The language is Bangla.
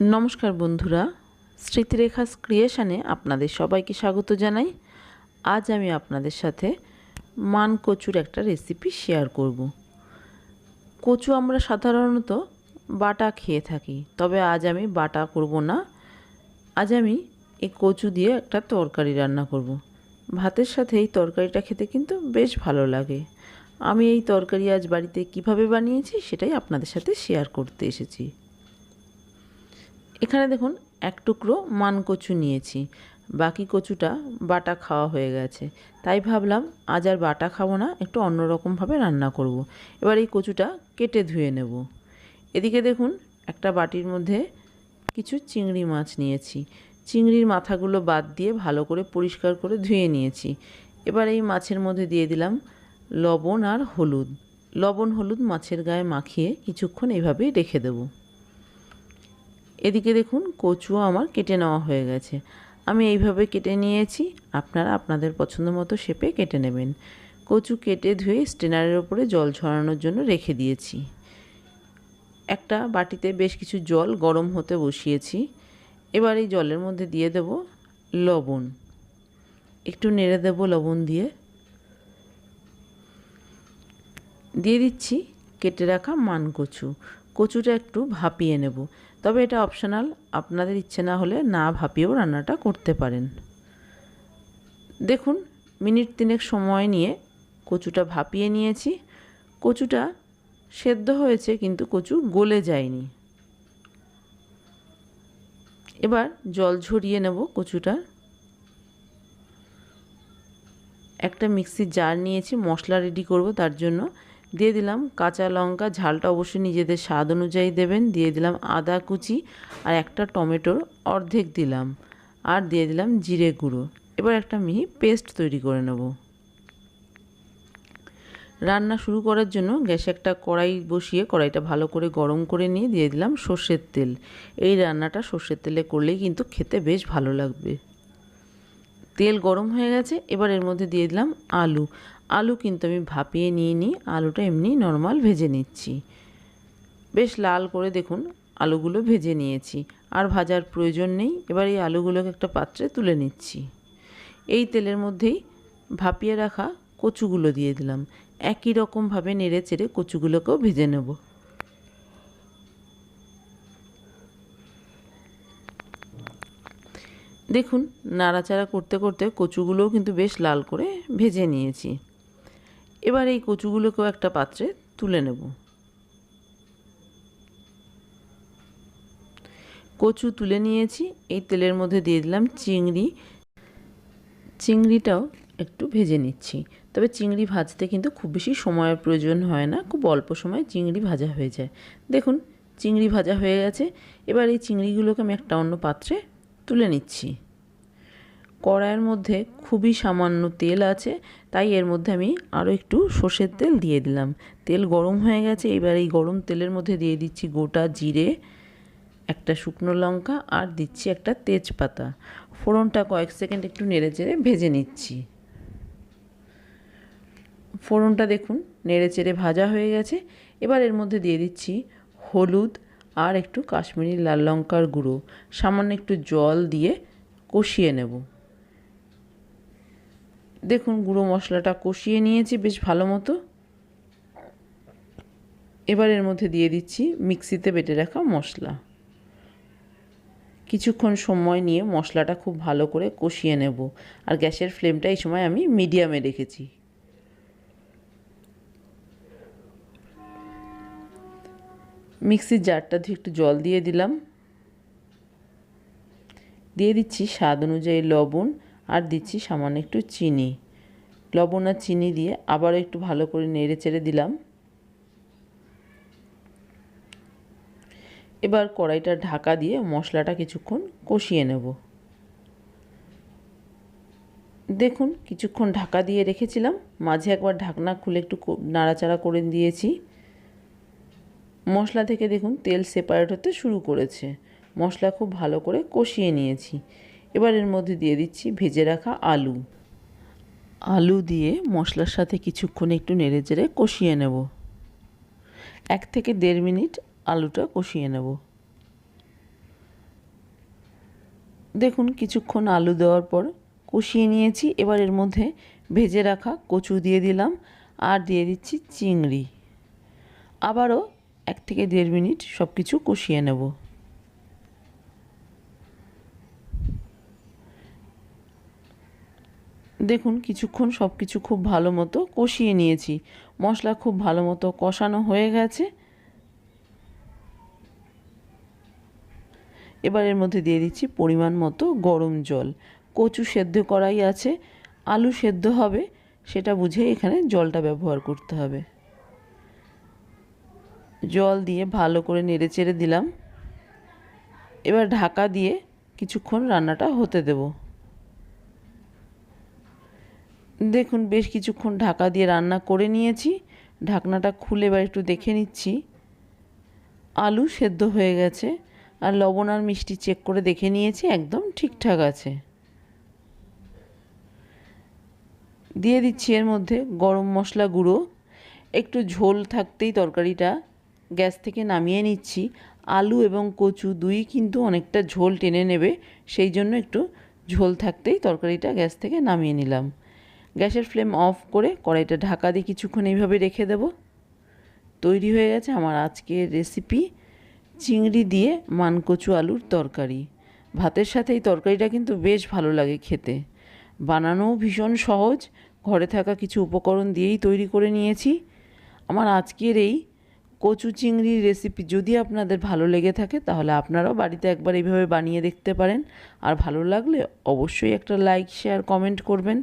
নমস্কার বন্ধুরা, স্মৃতিরেখাস ক্রিয়েশনে আপনাদের সবাইকে স্বাগত জানাই। আজ আমি আপনাদের সাথে মান কচুর একটা রেসিপি শেয়ার করব। কচু আমরা সাধারণত বাটা খেয়ে থাকি, তবে আজ আমি বাটা করব না। আজ আমি এই কচু দিয়ে একটা তরকারি রান্না করব। ভাতের সাথে এই তরকারিটা খেতে কিন্তু বেশ ভালো লাগে। আমি এই তরকারি আজ বাড়িতে কীভাবে বানিয়েছি সেটাই আপনাদের সাথে শেয়ার করতে এসেছি। এখানে দেখুন, এক টুকরো মান কচু নিয়েছি। বাকি কচুটা বাটা খাওয়া হয়ে গেছে। তাই ভাবলাম, আজ আর বাটা খাব না, একটু অন্যরকমভাবে রান্না করব। এবার এই কচুটা কেটে ধুয়ে নেব। এদিকে দেখুন, একটা বাটির মধ্যে কিছু চিংড়ি মাছ নিয়েছি। চিংড়ির মাথাগুলো বাদ দিয়ে ভালো করে পরিষ্কার করে ধুয়ে নিয়েছি। এবার এই মাছের মধ্যে দিয়ে দিলাম লবণ আর হলুদ। লবণ হলুদ মাছের গায়ে মাখিয়ে কিছুক্ষণ এইভাবেই রেখে দেবো। এদিকে দেখুন কচুও আমার কেটে নেওয়া হয়ে গেছে। আমি এইভাবে কেটে নিয়েছি, আপনারা আপনাদের পছন্দ মতো শেপে কেটে নেবেন। কচু কেটে ধুয়ে স্টেনারের ওপরে জল ছড়ানোর জন্য রেখে দিয়েছি। একটা বাটিতে বেশ কিছু জল গরম হতে বসিয়েছি। এবার এই জলের মধ্যে দিয়ে দেব লবণ। একটু নেড়ে দেব লবণ দিয়ে। দিয়ে দিচ্ছি কেটে রাখা মান কচু। কচুটা একটু ভাপিয়ে নেব। তবে এটা অপশনাল আপনাদের ইচ্ছে না হলে না ভাপিয়েও রান্নাটা করতে পারেন। দেখুন, মিনিট তিনেক সময় নিয়ে কচুটা ভাপিয়ে নিয়েছি। কচুটা সেদ্ধ হয়েছে কিন্তু কচু গলে যায়নি। এবার জল ঝরিয়ে নেব কচুটা। একটা মিক্সির জার নিয়েছি, মশলা রেডি করব তার জন্য। দিয়ে দিলাম কাঁচা লঙ্কা, ঝালটা অবশ্যই নিজেদের স্বাদ অনুযায়ী দেবেন। দিয়ে দিলাম আদা কুচি আর একটা টমেটোর অর্ধেক দিলাম। আর দিয়ে দিলাম জিরে গুঁড়ো। এবার একটা মিহি পেস্ট তৈরি করে নেব। রান্না শুরু করার জন্য গ্যাসে একটা কড়াই বসিয়ে কড়াইটা ভালো করে গরম করে নিয়ে দিয়ে দিলাম সর্ষের তেল। এই রান্নাটা সর্ষের তেলে করলেই কিন্তু খেতে বেশ ভালো লাগবে। তেল গরম হয়ে গেছে, এবার এর মধ্যে দিয়ে দিলাম আলু। আলু কিন্তু আমি ভাপিয়ে নিয়ে নিই, আলুটা এমনি নর্মাল ভেজে নিচ্ছি। বেশ লাল করে দেখুন আলুগুলো ভেজে নিয়েছি, আর ভাজার প্রয়োজন নেই। এবার এই আলুগুলোকে একটা পাত্রে তুলে নিচ্ছি। এই তেলের মধ্যেই ভাপিয়ে রাখা কচুগুলো দিয়ে দিলাম। একই রকমভাবে নেড়ে চেড়ে কচুগুলোকেও ভেজে নেব। দেখুন, নাড়াচাড়া করতে করতে কচুগুলোও কিন্তু বেশ লাল করে ভেজে নিয়েছি। এবার এই কচুগুলোকেও একটা পাত্রে তুলে নেব। কচু তুলে নিয়েছি, এই তেলের মধ্যে দিয়ে দিলাম চিংড়ি। চিংড়িটাও একটু ভেজে নিচ্ছি। তবে চিংড়ি ভাজতে কিন্তু খুব বেশি সময়ের প্রয়োজন হয় না, খুব অল্প সময় চিংড়ি ভাজা হয়ে যায়। দেখুন, চিংড়ি ভাজা হয়ে গেছে, এবার এই চিংড়িগুলোকে আমি একটা অন্য পাত্রে তুলে নিচ্ছি। কড়াইয়ের মধ্যে খুবই সামান্য তেল আছে, তাই এর মধ্যে আমি আরও একটু সর্ষের তেল দিয়ে দিলাম। তেল গরম হয়ে গেছে, এবার এই গরম তেলের মধ্যে দিয়ে দিচ্ছি গোটা জিরে, একটা শুকনো লঙ্কা আর দিচ্ছি একটা তেজপাতা। ফোড়নটা কয়েক সেকেন্ড একটু নেড়ে চেড়ে ভেজে নিচ্ছি। ফোড়নটা দেখুন, নেড়ে চেড়ে ভাজা হয়ে গেছে। এবার এর মধ্যে দিয়ে দিচ্ছি হলুদ আর একটু কাশ্মীরি লাল লঙ্কার গুঁড়ো। সামান্য একটু জল দিয়ে কষিয়ে নেব। দেখুন, গুঁড়ো মশলাটা কষিয়ে নিয়েছি, বেশ ভালো মতো। এবার এর মধ্যে দিয়ে দিচ্ছি মিক্সিতে বেটে রাখা মশলা। কিছুক্ষণ সময় নিয়ে মশলাটা খুব ভালো করে কষিয়ে নেব। আর গ্যাসের ফ্লেমটা এই সময় আমি মিডিয়ামে রেখেছি। মিক্সির জারটা দিয়ে একটু জল দিয়ে দিলাম। দিয়ে দিচ্ছি স্বাদ অনুযায়ী লবণ। আর দিচ্ছি সামান্য একটু চিনি। লবণ আর চিনি দিয়ে আবার একটু ভালো করে নেড়ে চেড়ে দিলাম। এবার কড়াইটা ঢাকা দিয়ে মশলাটা কিছুক্ষণ কষিয়ে নেব। দেখুন, কিছুক্ষণ ঢাকা দিয়ে রেখেছিলাম। মাঝে একবার ঢাকনা খুলে একটু নাড়াচাড়া করে দিয়েছি। মশলা থেকে দেখুন, তেল সেপারেট হতে শুরু করেছে। মশলা খুব ভালো করে কষিয়ে নিয়েছি। এবার এর মধ্যে দিয়ে দিচ্ছি ভেজে রাখা আলু। আলু দিয়ে মশলার সাথে কিছুক্ষণ একটু নেড়ে চেড়ে কষিয়ে নেব। এক থেকে দেড় মিনিট আলুটা কষিয়ে নেব। দেখুন কিছুক্ষণ আলু দেওয়ার পর কষিয়ে নিয়েছি। এবার এর মধ্যে ভেজে রাখা কচু দিয়ে দিলাম আর দিয়ে দিচ্ছি চিংড়ি। আবারও এক থেকে দেড় মিনিট সব কিছু কষিয়ে নেব। দেখুন, কিছুক্ষণ সব কিছু খুব ভালো মতো কষিয়ে নিয়েছি। মশলা খুব ভালো মতো কষানো হয়ে গেছে। এবার এর মধ্যে দিয়ে দিচ্ছি পরিমাণ মতো গরম জল। কচু সেদ্ধ করাই আছে। আলু সেদ্ধ হবে, সেটা বুঝে এখানে জলটা ব্যবহার করতে হবে। জল দিয়ে ভালো করে নেড়ে চেড়ে দিলাম। এবার ঢাকা দিয়ে কিছুক্ষণ রান্নাটা হতে দেব। দেখুন, বেশ কিছুক্ষণ ঢাকা দিয়ে রান্না করে নিয়েছি। ঢাকনাটা খুলে এবার একটু দেখে নিচ্ছি। আলু সেদ্ধ হয়ে গেছে আর লবণ আর মিষ্টি চেক করে দেখে নিয়েছি, একদম ঠিকঠাক আছে। দিয়ে দিচ্ছি এর মধ্যে গরম মশলা গুঁড়ো। একটু ঝোল থাকতেই তরকারিটা গ্যাস থেকে নামিয়ে নিচ্ছি। আলু এবং কচু দুই কিন্তু অনেকটা ঝোল টেনে নেবে, সেই জন্য একটু ঝোল থাকতেই তরকারিটা গ্যাস থেকে নামিয়ে নিলাম। গ্যাসের ফ্লেম অফ করে কড়াইটা ঢাকা দিয়ে কিছুক্ষণ এইভাবে রেখে দেব। তৈরি হয়ে গেছে আমার আজকের রেসিপি চিংড়ি দিয়ে মানকচু আলুর তরকারি। ভাতের সাথে এই তরকারিটা কিন্তু বেশ ভালো লাগে খেতে। বানানোও ভীষণ সহজ, ঘরে থাকা কিছু উপকরণ দিয়েই তৈরি করে নিয়েছি। আমার আজকের এই কচু চিংড়ির রেসিপি যদি আপনাদের ভালো লেগে থাকে, তাহলে আপনারাও বাড়িতে একবার এইভাবে বানিয়ে দেখতে পারেন। আর ভালো লাগলে অবশ্যই একটা লাইক শেয়ার কমেন্ট করবেন।